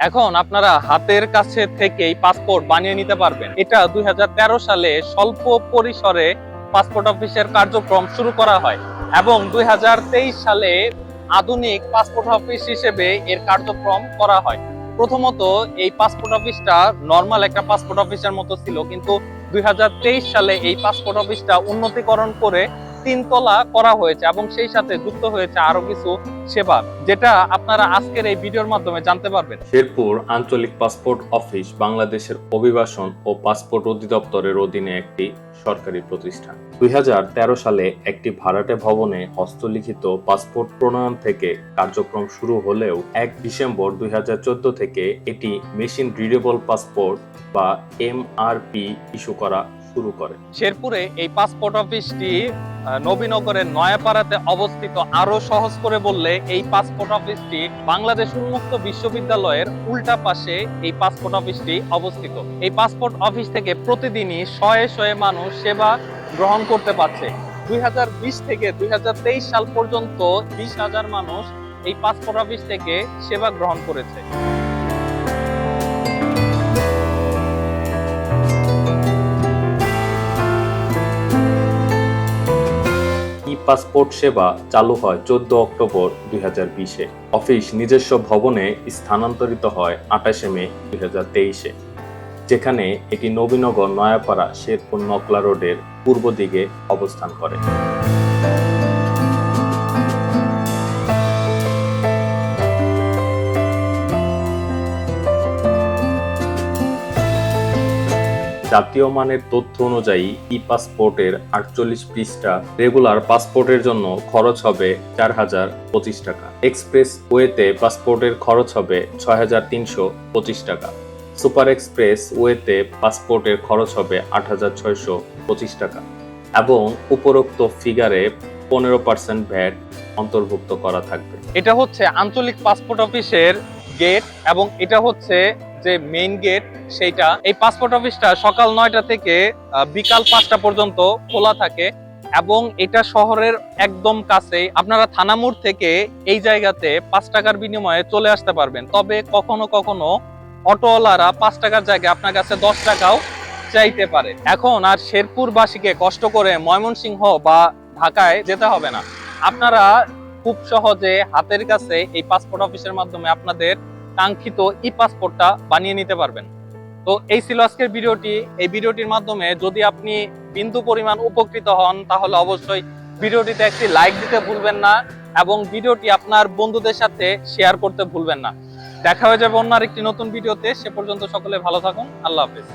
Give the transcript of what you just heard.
এখন আপনারা হাতের কাছে থেকেই পাসপোর্ট বানিয়ে নিতে পারবেন। এটা দুই হাজার তেরো সালে স্বল্প পরিসরে পাসপোর্ট অফিসের কার্যক্রম শুরু করা হয় এবং দুই হাজার তেইশ সালে আধুনিক পাসপোর্ট অফিস হিসেবে এর কার্যক্রম করা হয়। প্রথমত এই পাসপোর্ট অফিসটা নর্মাল একটা পাসপোর্ট অফিসের মতো ছিল, কিন্তু দুই হাজার তেইশ সালে এই পাসপোর্ট অফিসটা উন্নতিকরণ করে তিনতলা করা হয়েছে এবং সেই সাথে যুক্ত হয়েছে আরও কিছু সেবা, যেটা আপনারা আজকের এই ভিডিওর মাধ্যমে জানতে পারবেন। শেরপুর আঞ্চলিক পাসপোর্ট অফিস বাংলাদেশের অভিবাসন ও পাসপোর্ট অধিদপ্তরের অধীনে একটি সরকারি প্রতিষ্ঠান। দুই হাজার তেরো সালে একটি ভাড়াটে ভবনে হস্তলিখিত পাসপোর্ট প্রণয়ন থেকে কার্যক্রম শুরু হলেও এক ডিসেম্বর দুই হাজার চোদ্দ থেকে এটি মেশিন রিডেবল পাসপোর্ট বা এমআরপি ইস্যু করা শুরু করে। শেরপুরে এই পাসপোর্ট অফিসটি নবীনগরের নয়াপাড়াতে অবস্থিত। আরও সহজ করে বললে, এই পাসপোর্ট অফিসটি বাংলাদেশ উন্মুক্ত বিশ্ববিদ্যালয়ের উল্টা পাশে এই পাসপোর্ট অফিসটি অবস্থিত। এই পাসপোর্ট অফিস থেকে প্রতিদিনই শয়ে শয়ে মানুষ সেবা গ্রহণ করতে পারছে। দুই হাজার বিশ থেকে দুই হাজার তেইশ সাল পর্যন্ত বিশ হাজার মানুষ এই পাসপোর্ট অফিস থেকে সেবা গ্রহণ করেছে। পাসপোর্ট সেবা চালু হয় চোদ্দ অক্টোবর দুই হাজার বিশে। অফিস নিজস্ব ভবনে স্থানান্তরিত হয় আঠাশে মে দুই হাজার তেইশে। যেখানে এটি নবীনগর নয়াপাড়া শেরপুর নকলা রোডের পূর্ব দিকে অবস্থান করে। জাতীয় মানের তথ্য অনুযায়ী ই পাসপোর্টের আটচল্লিশ পৃষ্ঠা রেগুলার পাসপোর্টের জন্য খরচ হবে চার হাজার পঁচিশ টাকা। এক্সপ্রেস ওয়েতে পাসপোর্টের খরচ হবে ছয় হাজার তিনশো পঁচিশ টাকা। সুপার এক্সপ্রেস ওয়েতে পাসপোর্টের খরচ হবে আট হাজার ছয়শো পঁচিশ টাকা এবং উপরোক্ত ফিগারে পনেরো পার্সেন্ট ভ্যাট অন্তর্ভুক্ত করা থাকবে। এটা হচ্ছে আঞ্চলিক পাসপোর্ট অফিসের গেট এবং এটা হচ্ছে যে মেইন গেট সেইটা। এই পাসপোর্ট অফিসটা সকাল নয়টা থেকে বিকাল পাঁচটা পর্যন্ত খোলা থাকে এবং এটা শহরের একদম কাছে আপনারা থানামুর থেকে এই জায়গাতে পাঁচ টাকার বিনিময়ে চলে আসতে পারবেন। তবে কখনো কখনো অটোওয়ালারা পাঁচ টাকার জায়গায় আপনার কাছে দশ টাকাও চাইতে পারে। এখন আর শেরপুরবাসীকে কষ্ট করে ময়মনসিংহ বা ঢাকায় যেতে হবে না। আপনারা খুব সহজে হাতের কাছে এই পাসপোর্ট অফিসের মাধ্যমে আপনাদের কাঙ্ক্ষিত ই পাসপোর্টটা বানিয়ে নিতে পারবেন। তো এই ছিল আজকের ভিডিওটি। এই ভিডিওটির মাধ্যমে যদি আপনি বিন্দু পরিমাণ উপকৃত হন, তাহলে অবশ্যই ভিডিওটিতে একটি লাইক দিতে ভুলবেন না এবং ভিডিওটি আপনার বন্ধুদের সাথে শেয়ার করতে ভুলবেন না। দেখা হয়ে যাবে অন্য আরেকটি নতুন ভিডিওতে। সে পর্যন্ত সকলে ভালো থাকুন। আল্লাহ হাফেজ।